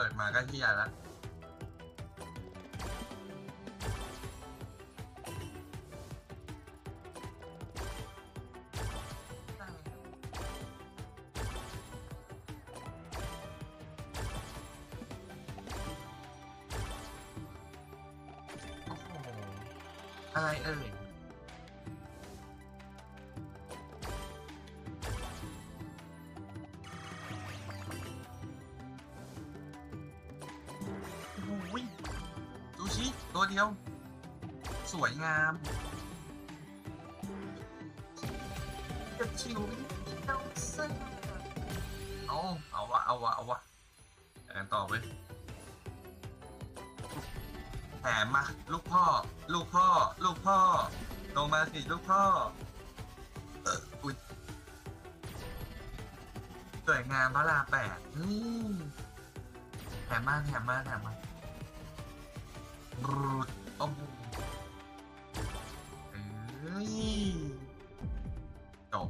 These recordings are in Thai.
ปิดมาก็เฮียล้วโอ้โหอะไรเอ่ย ตัวเดียว สวยงามจะชิวเจ้าซ่เอาเอาวะเอาวะเอาวะกันต่อเว้ยแถมมาลูกพ่อ ลูกพ่อ ลูกพ่อ ลงมาสิลูกพ่อ เอออุ้ยสวยงามพระราแปดอืมแถมมาแถมมาแถมมา บรูดโอ้โหเอ้ยจบ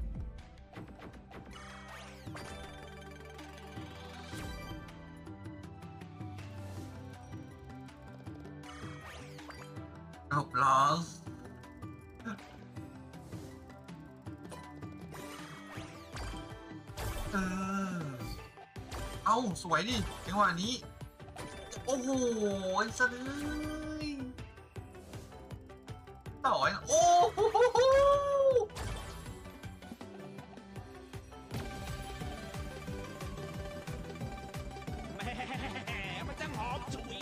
จบร้อเออ เอาสวยดิจังหวะนี้ โอ้โหไอ้สัสเลยต่อยนะโอ้โหแหมมันจังหอมฉุย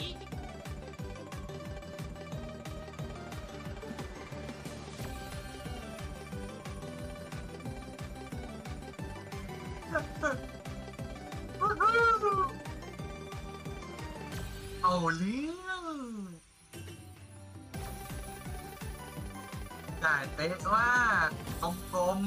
เอาเรื่องจ่ายเป๊ะว่าตรงกลม